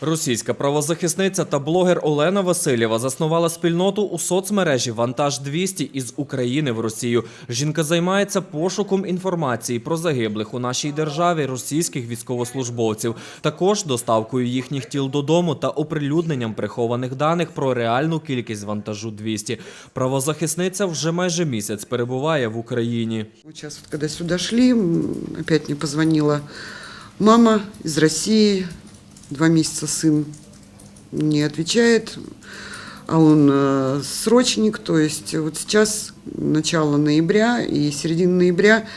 Російська правозахисниця та блогер Олена Васильєва заснувала спільноту у соцмережі Вантаж 200 із України в Росію. Жінка займається пошуком інформації про загиблих у нашій державі російських військовослужбовців, також доставкою їхніх тіл додому та оприлюдненням прихованих даних про реальну кількість вантажу 200. Правозахисниця вже майже місяць перебуває в Україні. Вот сейчас вот когда сюда шли, м, опять мне позвонила мама из России, два месяца сын не отвечает, а он э, срочник, то есть вот сейчас начало ноября и середина ноября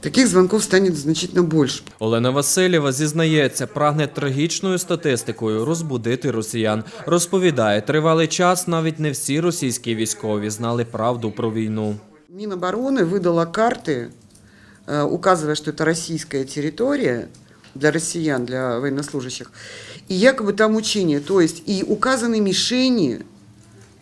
таких звонков станет значительно больше. Олена Васильєва зізнається, прагне трагічною статистикою розбудити росіян. Розповідає, тривалий час навіть не всі російські військові знали правду про війну. Минобороны выдала карты, э, указывая, что это российская территория для россиян, для военнослужащих, и якобы там учения, то есть и указаны мишени,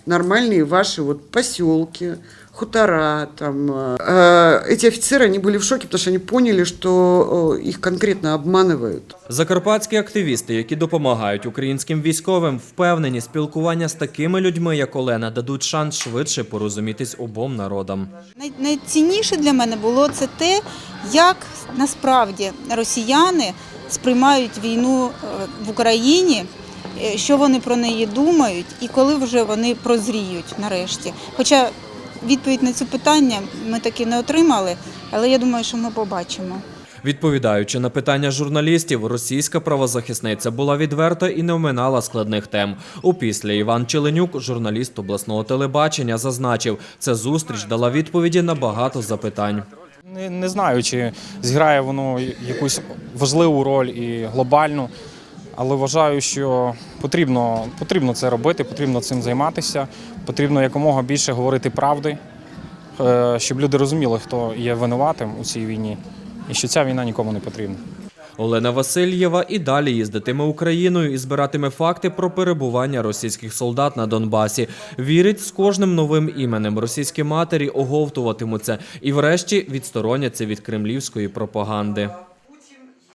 нормальные ваши вот поселки, хутора, там. э, э, Эти офицеры, они были в шоке, потому что они поняли, что э, их конкретно обманывают. Закарпатські активісти, які допомагають українським військовим, впевнені, спілкування з такими людьми, як Олена, дадуть шанс швидше порозумітись обом народам. Най- Найцінніше для мене було це те, як насправді росіяни сприймають війну е, в Україні, е, що вони про неї думають, і коли вже вони прозріють нарешті. Хоча відповідь на це питання ми таки не отримали, але я думаю, що ми побачимо. Відповідаючи на питання журналістів, російська правозахисниця була відверта і не оминала складних тем. Опісля Іван Челенюк, журналіст обласного телебачення, зазначив, ця зустріч дала відповіді на багато запитань. Не, не знаю, чи зіграє воно якусь важливу роль і глобальну, але вважаю, що потрібно, потрібно це робити, потрібно цим займатися, потрібно якомога більше говорити правди, е, щоб люди розуміли, хто є винуватим у цій війні, і що ця війна нікому не потрібна. Олена Васильєва і далі їздитиме Україною і збиратиме факти про перебування російських солдат на Донбасі. Вірить, з кожним новим іменем російські матері оговтуватимуться і, врешті, відстороняться від кремлівської пропаганди.